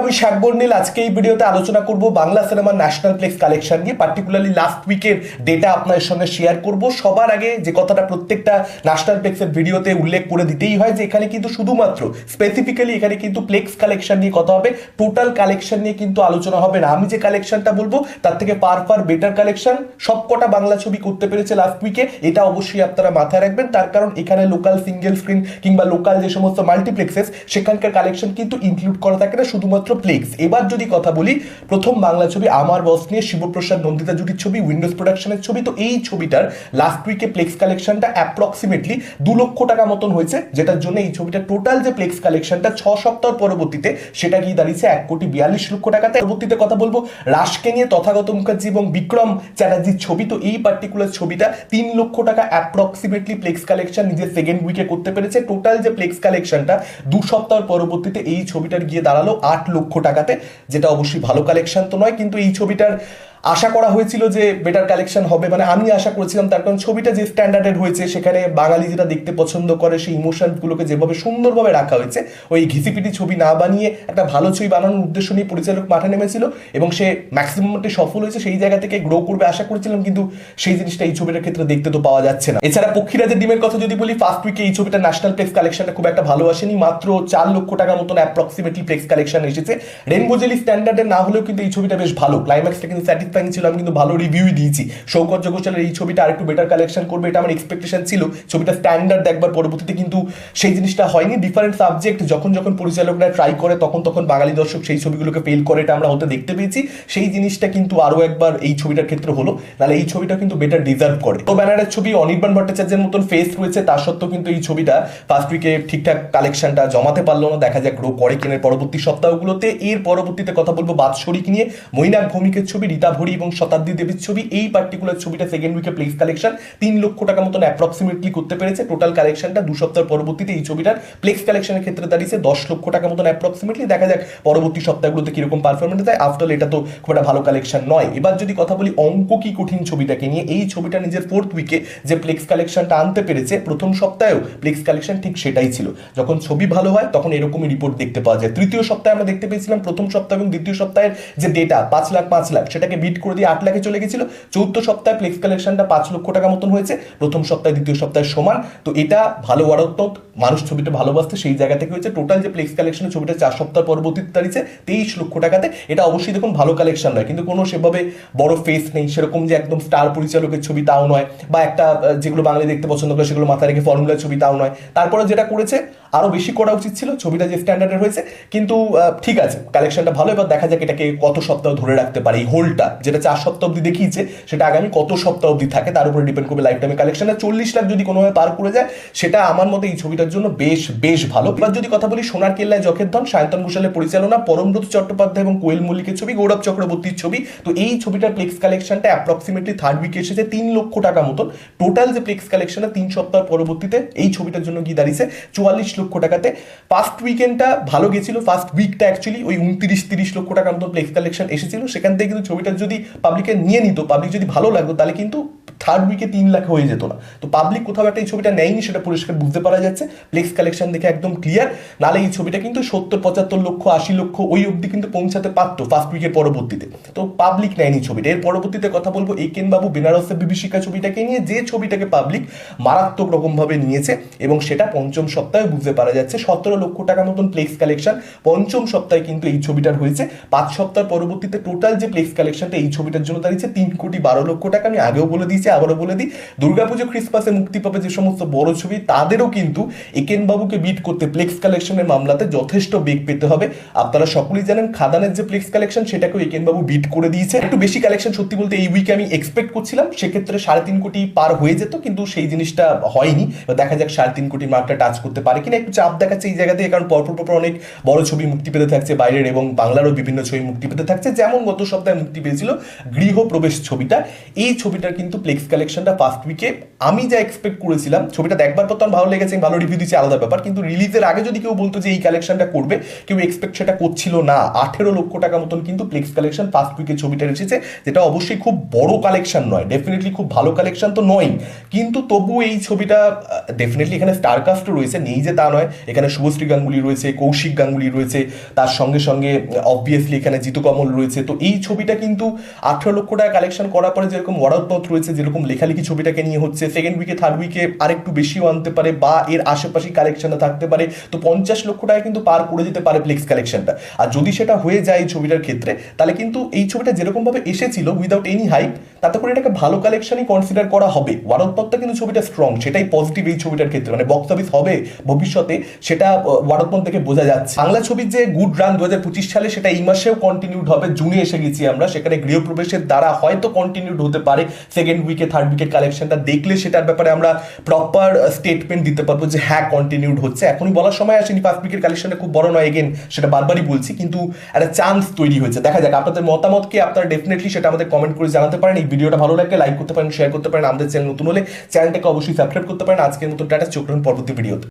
আমি শাকবর নীল আজকে এই ভিডিওতে আলোচনা করব বাংলা সিনেমার ন্যাশনাল প্লেক্স কালেকশন নিয়ে। পার্টিকুলারলি লাস্ট উইকের ডেটা আপনাদের সঙ্গে শেয়ার করব। সবার আগে যে কথাটা প্রত্যেকটা ন্যাশনাল প্লেক্সের ভিডিওতে উল্লেখ করে দিতেই হয় যে, এখানে কিন্তু শুধুমাত্র স্পেসিফিক্যালি এখানে কিন্তু প্লেক্স কালেকশন নিয়ে কথা হবে। টোটাল কালেকশন নিয়ে কিন্তু আলোচনা হবে না। আমি যে কালেকশনটা বলব, তার থেকে পার পার বেটার কালেকশন, সবকটা বাংলা ছবি করতে পেরেছে লাস্ট উইকে এটা অবশ্যই আপনারা মাথায় রাখবেন। তার কারণ, এখানে লোকাল সিঙ্গেল স্ক্রিন কিংবা লোকাল যে সমস্ত মাল্টিপ্লেক্সেস সেখানকার কালেকশন কিন্তু ইনক্লুড করা থাকে না। শুধুমাত্র প্লেক্স এবার যদি কথা বলি, প্রথম বাংলা ছবি আমার বস নিয়ে, শিবপ্রসাদ নন্দিতা জুটির ছবি উইন্ডোজ প্রোডাকশনের ছবি। তো এই ছবিটার লাস্ট উইকে প্লেক্স কালেকশনটা অ্যাপ্রক্সিমেটলি দু লক্ষ টাকা মতন হয়েছে, যেটার জন্য এই ছবিটা টোটাল যে প্লেক্স কালেকশনটা ছ সপ্তাহ পরবর্তীতে, সেটা গিয়ে দাঁড়িয়েছে এক কোটি বিয়াল্লিশ লক্ষ টাকাতে। পরবর্তীতে কথা বলব, রাশকে নিয়ে, তথাগত মুখার্জি এবং বিক্রম চ্যাটার্জির ছবি। তো এই পার্টিকুলার ছবিটা তিন লক্ষ টাকা অ্যাপ্রক্সিমেটলি প্লেক্স কালেকশন নিজের সেকেন্ড উইকে করতে পেরেছে। টোটাল যে প্লেক্স কালেকশনটা দু সপ্তাহ পরবর্তীতে এই ছবিটার গিয়ে দাঁড়াল আট লক্ষ টাকাতে যেটা অবশ্যই ভালো কালেকশন তো নয় কিন্তু এই ছবিটার আশা করা হয়েছিল যে বেটার কালেকশন হবে মানে আমি আশা করেছিলাম তার কারণ ছবিটা যে স্ট্যান্ডার্ডের হয়েছে, সেখানে বাঙালি যেটা দেখতে পছন্দ করে, সেই ইমোশনগুলোকে যেভাবে সুন্দরভাবে রাখা হয়েছে, ওই ঘিসিপিটি ছবি না বানিয়ে একটা ভালো ছবি বানানোর উদ্দেশ্য নিয়ে পরিচালক মাঠে নেমেছিল এবং সে ম্যাক্সিমামটি সফল হয়েছে, সেই জায়গা থেকে গ্রো করবে আশা করেছিলাম, কিন্তু সেই জিনিসটা এই ছবিটার ক্ষেত্রে দেখতে তো পাওয়া যাচ্ছে না। এছাড়া পক্ষীরাজের ডিমের কথা যদি বলি ফার্স্ট উইকে এই ছবিটা ন্যাশনাল প্লেক্স কালেকশনটা খুব একটা ভালো আসেনি, মাত্র চার লক্ষ টাকার মতন অ্যাপ্রক্সিমেটলি প্লেক্স কালেকশন এসেছে। রেনবো জেলি স্ট্যান্ডার্ডের না হলেও কিন্তু এই ছবিটা বেশ ভালো ক্লাইম্যাক্সটা কিন্তু স্যাটিসফাইং ছিল, আমি কিন্তু ভালো রিভিউই দিয়েছি। সৌকর্য ঘোষালের এই ছবিটা আরেকটু বেটার কালেকশন করবে, এটা আমার এক্সপেকটেশন ছিল। ছবিটা স্ট্যান্ডার্ড দেখবার পরবর্তীতে কিন্তু সেই জিনিসটা হয়নি। ডিফারেন্ট সাবজেক্ট যখন যখন পরিচালকরা ট্রাই করে, তখন তখন বাঙালি দর্শক সেই ছবিগুলোকে ফেল করে, এটা আমরা হতে দেখতে পেয়েছি। সেই জিনিসটা কিন্তু আরও একবার এই ছবিটার ক্ষেত্রে হলো। নাহলে এই ছবিটা কিন্তু বেটার ডিজার্ভ করে। তো ব্যানারের ছবি অনির্বাণ ভট্টাচার্যের মতন ফেস রয়েছে, তা সত্ত্বেও কিন্তু এই ছবিটা ফার্স্ট উইকে ঠিকঠাক কালেকশনটা জমাতে পারল না। দেখা যাক গ্রো করে কিনের পরবর্তী সপ্তাহগুলোতে। এর পরবর্তীতে কথা বলব বাৎসরিক নিয়ে। মৈনাক ভৌমিকের ছবি, রীতা ভরি এবং শতাব্দী দেবীর ছবি, এই পার্টিকুলার ছবিটা সেকেন্ড উইকে প্লেস কালেকশন তিন লক্ষ টাকা মতন অ্যাপ্রক্সিমেটলি করতে পেরেছে। টোটাল কালেকশনটা দু সপ্তাহ পরবর্তীতে এই ছবিটার প্লেক্স কালেকশনের ক্ষেত্রে দাঁড়িয়েছে। দশ লক্ষ টাকা মতন অ্যাপ্রক্সিমেটলি দেখা যাক পরবর্তী সপ্তাহগুলোতে কীরকম পারফরমেন্স দেয়। আফটার এটা তো খুব একটা ভালো কালেকশন নয়। এবার যদি কথা বলি অঙ্ক কি কঠিন ছবিটাকে নিয়ে, এই ছবিটা নিজের ফোর্থ উইকে যে প্লেক্স কালেকশনটা আনতে পেরেছে, প্রথম সপ্তাহেও প্লেক্স কালেকশন ঠিক সেটাই ছিল। যখন ছবি ভালো হয়, তখন এরকমই রিপোর্ট দেখতে পাওয়া যায়। তৃতীয় সপ্তাহে আমরা দেখতে পেয়েছিলাম প্রথম সপ্তাহ এবং দ্বিতীয় সপ্তাহের যে ডেটা পাঁচ লাখ পাঁচ লাখ, সেটাকে বিট করে দিয়ে আট লাখে চলে গেছিল। চৌদ্দ সপ্তাহে ফ্লেক্স কালেকশনটা পাঁচ লক্ষ টাকা মতন হয়েছে। প্রথম সপ্তাহে, দ্বিতীয় সপ্তাহে সমান। তো এটা ভালো ওয়ারত্মক মানুষ ছবিটা ভালোবাসতে সেই জায়গা থেকে হয়েছে। টোটাল যে ফ্লেক্স কালেকশনের ছবিটা চার সপ্তাহ পরবর্তীতে দাঁড়িয়েছে, তেইশ লক্ষ টাকাতে। এটা অবশ্যই দেখুন, ভালো কালেকশন নয়। কিন্তু কোনো সেভাবে বড় ফেস নেই। সেরকম যে একদম স্টার পরিচালকের ছবি তাও নয়। বা একটা যেগুলো বাঙালি দেখতে পছন্দ করে, সেগুলো মাথায় রেখে ফর্মুলার ছবি তাও নয়। তারপরে যেটা করেছে আরও বেশি করা উচিত ছিল। ছবিটা যে স্ট্যান্ডার্ডের হয়েছে কিন্তু ঠিক আছে কালেকশনটা ভালো। এবার দেখা যাক এটাকে কত সপ্তাহ ধরে রাখতে পারে এই হোলটা যেটা চার সপ্তাহ অব্দি দেখিয়েছে, সেটা আগামী কত সপ্তাহ অব্দি থাকে, তার উপরে ডিপেন্ড করবে লাইফ টাইমে কালেকশনে চল্লিশ লাখ যদি কোনোভাবে পার করে যায়, সেটা আমার মতে এই ছবিটার জন্য বেশ বেশ ভালো। এবার যদি কথা বলি সোনার কেল্লায় জখের ধন, সায়ন্তন ঘোষালের পরিচালনা, পরমব্রত চট্টোপাধ্যায় এবং কোয়েল মল্লিকের ছবি, গৌরব চক্রবর্তীর ছবি। তো এই ছবিটার প্লেক্স কালেকশনটা অ্যাপ্রক্সিমেটলি থার্ড উইকে এসেছে, তিন লক্ষ টাকা মতন। টোটাল যে প্লেক্স কালেকশনে তিন সপ্তাহ পরবর্তীতে এই ছবিটার জন্য গিয়ে দাঁড়িয়েছে, চুয়াল্লিশ লক্ষ টাকাতে। ফার্স্ট উইকেন্ডটা ভালো গেছিল ফার্স্ট উইকটা অ্যাকচুয়ালি ওই উনত্রিশ, তিরিশ লক্ষ টাকার মতো প্লেক্স কালেকশন এসেছিল। সেখান থেকে কিন্তু ছবিটা যদি পাবলিকে নিয়ে নিত পাবলিক যদি ভালো লাগতো, তাহলে কিন্তু থার্ড উইকে তিন লাখ হয়ে যেত না। তো পাবলিক কোথাও একটা এই ছবিটা নেয়নি, সেটা পরিষ্কার বুঝতে পারা যাচ্ছে। প্লেক্স কালেকশন দেখে একদম ক্লিয়ার নালে এই ছবিটা কিন্তু সত্তর, পঁচাত্তর লক্ষ, আশি লক্ষ, ওই অবধি কিন্তু পৌঁছাতে পারতো ফার্স্ট উইকের পরবর্তীতে। তো পাবলিক নেয়নি ছবিটা। এর পরবর্তীতে কথা বলব একেন বাবু বেনারসের বিভীষিকা ছবিটাকে নিয়ে। যে ছবিটাকে পাবলিক মারাত্মক রকমভাবে নিয়েছে এবং সেটা পঞ্চম সপ্তাহে বুঝতে পারা যাচ্ছে। সতেরো লক্ষ টাকা মতন প্লেক্স কালেকশন পঞ্চম সপ্তাহে কিন্তু এই ছবিটার হয়েছে। পাঁচ সপ্তাহ পরবর্তীতে টোটাল যে প্লেক্স কালেকশনটা এই ছবিটার জন্য দাঁড়িয়েছে, তিন কোটি বারো লক্ষ টাকা। আমি আগেও বলে দিয়েছি আবারও বলে দিই, দুর্গাপুজো ক্রিসমাসে মুক্তি পাবে যে সমস্ত বড় ছবি, তাদেরও কিন্তু একেন বাবুকে বিট করতে প্লেক্স কালেকশনের মামলাতে যথেষ্ট বেগ পেতে হবে। আপনারা সকলেই জানেন, খাদানের যে প্লেক্স কালেকশন সেটাকেও একেন বাবু বিট করে দিয়েছে। একটু বেশি কালেকশন সত্যি বলতে এই উইকে আমি এক্সপেক্ট করছিলাম, সেক্ষেত্রে সাড়ে তিন কোটি পার হয়ে যেত, কিন্তু সেই জিনিসটা হয়নি। দেখা যাক সাড়ে তিন কোটি মার্কটা টাচ করতে পারে কিনা। একটু চাপ দেখাচ্ছে এই জায়গা থেকে, কারণ পরপর পরপর অনেক বড় ছবি মুক্তি পেতে থাকছে বাইরের এবং বাংলারও বিভিন্ন ছবি মুক্তি পেতে থাকছে। যেমন গত সপ্তাহে মুক্তি পেয়েছিল গৃহপ্রবেশ ছবিটা। এই ছবিটার কিন্তু প্লেক্স প্লেক্স কালেকশনটা ফার্স্ট উইকে আমি যা এক্সপেক্ট করেছিলাম, ছবিটা দেখবার পর তখন ভালো লেগেছে ভালো রিভিউ দিচ্ছি আলাদা ব্যাপার। কিন্তু রিলিজের আগে যদি কেউ বলতো যে এই কালেকশনটা করবে, কেউ এক্সপেক্ট সেটা করছিল না। আঠেরো লক্ষ টাকা মতন কিন্তু প্লেক্স কালেকশন ফার্স্ট উইকে ছবিটা এসেছে, যেটা অবশ্যই খুব বড় কালেকশন নয়। ডেফিনেটলি খুব ভালো কালেকশন তো নয় কিন্তু তবু এই ছবিটা ডেফিনেটলি এখানে স্টার কাস্টও রয়েছে, নেই যে তা নয়। এখানে শুভশ্রী গাঙ্গুলি রয়েছে, কৌশিক গাঙ্গুলি রয়েছে, তার সঙ্গে সঙ্গে অবভিয়াসলি এখানে জিতু কমল রয়েছে। তো এই ছবিটা কিন্তু আঠেরো লক্ষ টাকা কালেকশন করার পরে যেরকম ওয়ারাউটপথ রয়েছে, যেরকম লেখালেখি ছবিটাকে নিয়ে হচ্ছে সেকেন্ড উইকে থার্ড উইকে আরেকটু বেশিও আনতে পারে বা এর আশেপাশে কালেকশনে থাকতে পারে। তো পঞ্চাশ লক্ষ টাকা কিন্তু পার করে দিতে পারে ফ্লেক্স কালেকশনটা আর যদি সেটা হয়ে যায় এই ছবিটার ক্ষেত্রে, তাহলে কিন্তু এই ছবিটা যেরকম ভাবে এসেছিল উইদাউট এনি হাইপ তাতে করে এটাকে ভালো কালেকশনই কনসিডার করা হবে। ওয়ারদপত্তা কিন্তু ছবিটা স্ট্রং সেটাই পজিটিভ এই ছবিটার ক্ষেত্রে। মানে বক্স অফিস হবে ভবিষ্যতে, সেটা ওয়ারদপন থেকে বোঝা যাচ্ছে। বাংলা ছবির যে গুড রান দু হাজার পঁচিশ সালে, সেটা এই মাসেও কন্টিনিউড হবে, জুনে এসে গেছি আমরা। সেখানে গৃহপ্রবেশের দ্বারা হয়তো কন্টিনিউড হতে পারে সেকেন্ড উইকে থার্ড উইকের কালেকশনটা দেখলে সেটার ব্যাপারে আমরা প্রপার স্টেটমেন্ট দিতে পারব যে হ্যাঁ কন্টিনিউড হচ্ছে। এখনই বলার সময় আসেনি ফার্স্ট উইকের কালেকশনটা খুব বড় নয় এগেন সেটা বারবারই বলছি, কিন্তু একটা চান্স তৈরি হয়েছে। দেখা যাক, আপনাদের মতামত কি? আপনারা ডেফিনেটলি সেটা আমাদের কমেন্ট করে জানাতে পারেন। এই ভিডিওটা ভালো লাগলে লাইক করতে পারেন শেয়ার করতে পারেন। আমাদের চ্যানেল নতুন হলে চ্যানেলটাকে অবশ্যই সাবস্ক্রাইব করতে পারেন। আজকের মতো টাটা, চোখ রাখুন পরবর্তী ভিডিওতে